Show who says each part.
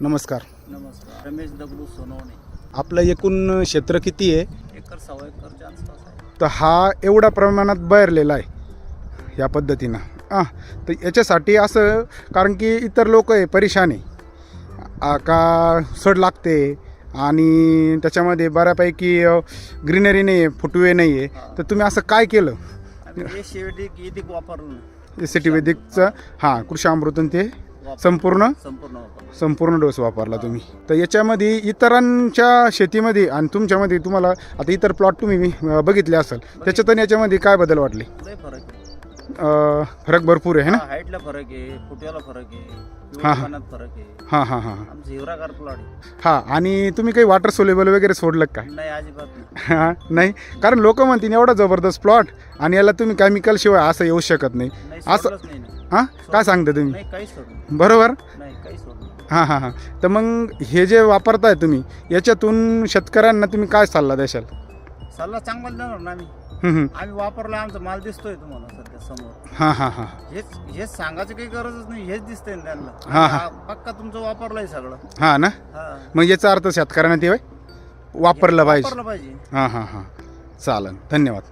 Speaker 1: नमस्कार.
Speaker 2: नमस्कार. रमेश दगडू सोनवणे.
Speaker 1: आपलं एकूण क्षेत्र किती आहे?
Speaker 2: एकर सव्वा एकरच्या आसपास आहे.
Speaker 1: तर हा एवढ्या प्रमाणात बहरलेला आहे या पद्धतीनं. हां तर याच्यासाठी असं कारण की इतर लोक आहे परेशान आहे. आ, का सड लागते? आणि त्याच्यामध्ये बऱ्यापैकी ग्रीनरी नाही आहे फुटवे नाही आहे. तर तुम्ही असं काय केलं?
Speaker 2: आम्ही हे शेवटी इदिक वापरलं.
Speaker 1: एस सी टी वैदिकचं हां कृषी अमृतन ते संपूर्ण?
Speaker 2: संपूर्ण
Speaker 1: संपूर्ण डोस वापरला तुम्ही. तर याच्यामध्ये इतरांच्या शेतीमध्ये आणि तुमच्यामध्ये तुम्हाला आता इतर प्लॉट तुम्ही अं, बघितले असेल. त्याच्यात आणि याच्यामध्ये काय बदल वाटले?
Speaker 2: लय फरक आहे.
Speaker 1: अं, फरक भरपूर आहे ना?
Speaker 2: हा, हाईटला फरक आहे फुट्याला फरक आहे
Speaker 1: हा, हा.
Speaker 2: पिवळेपणात फरक आहे.
Speaker 1: हां हां हां
Speaker 2: आमचं हिवराकार प्लॉट आहे.
Speaker 1: हां आणि तुम्ही काही वॉटर सोलेबल वगैरे सोडलं का? काय
Speaker 2: नाही अजिबात नाही.
Speaker 1: हां नाही? कारण लोक म्हणतील एवढा जबरदस्त प्लॉट आणि याला तुम्ही केमिकल शिवाय असं येऊ शकत नाही.
Speaker 2: नाही
Speaker 1: असं-
Speaker 2: सोडलंच नाही ना.
Speaker 1: हां? काय सांगता तुम्ही?
Speaker 2: नाही सोडलं
Speaker 1: बरोबर?
Speaker 2: नाही.
Speaker 1: हां हां हां. तर मग हे जे वापरताय तुम्ही याच्यातून शेतकऱ्यांना तुम्ही काय सल्ला द्याल
Speaker 2: सल्ला चांगला देणार ना आम्ही. आम्ही वापरला आमचा माल दिसतोय तुम्हाला सध्या समोर.
Speaker 1: हां हां हां.
Speaker 2: हेच हेच सांगायची काही गरजच नाही हेच दिसतंय ना त्यांना.
Speaker 1: हा, हा.
Speaker 2: हा, पक्का तुमचं वापरलंय सगळं.
Speaker 1: हां ना?
Speaker 2: हा.
Speaker 1: मग याचा अर्थ शेतकऱ्यांना ते वापरलं पाहिजे
Speaker 2: वापरलं पाहिजे.
Speaker 1: हां हां हां. चालेल धन्यवाद.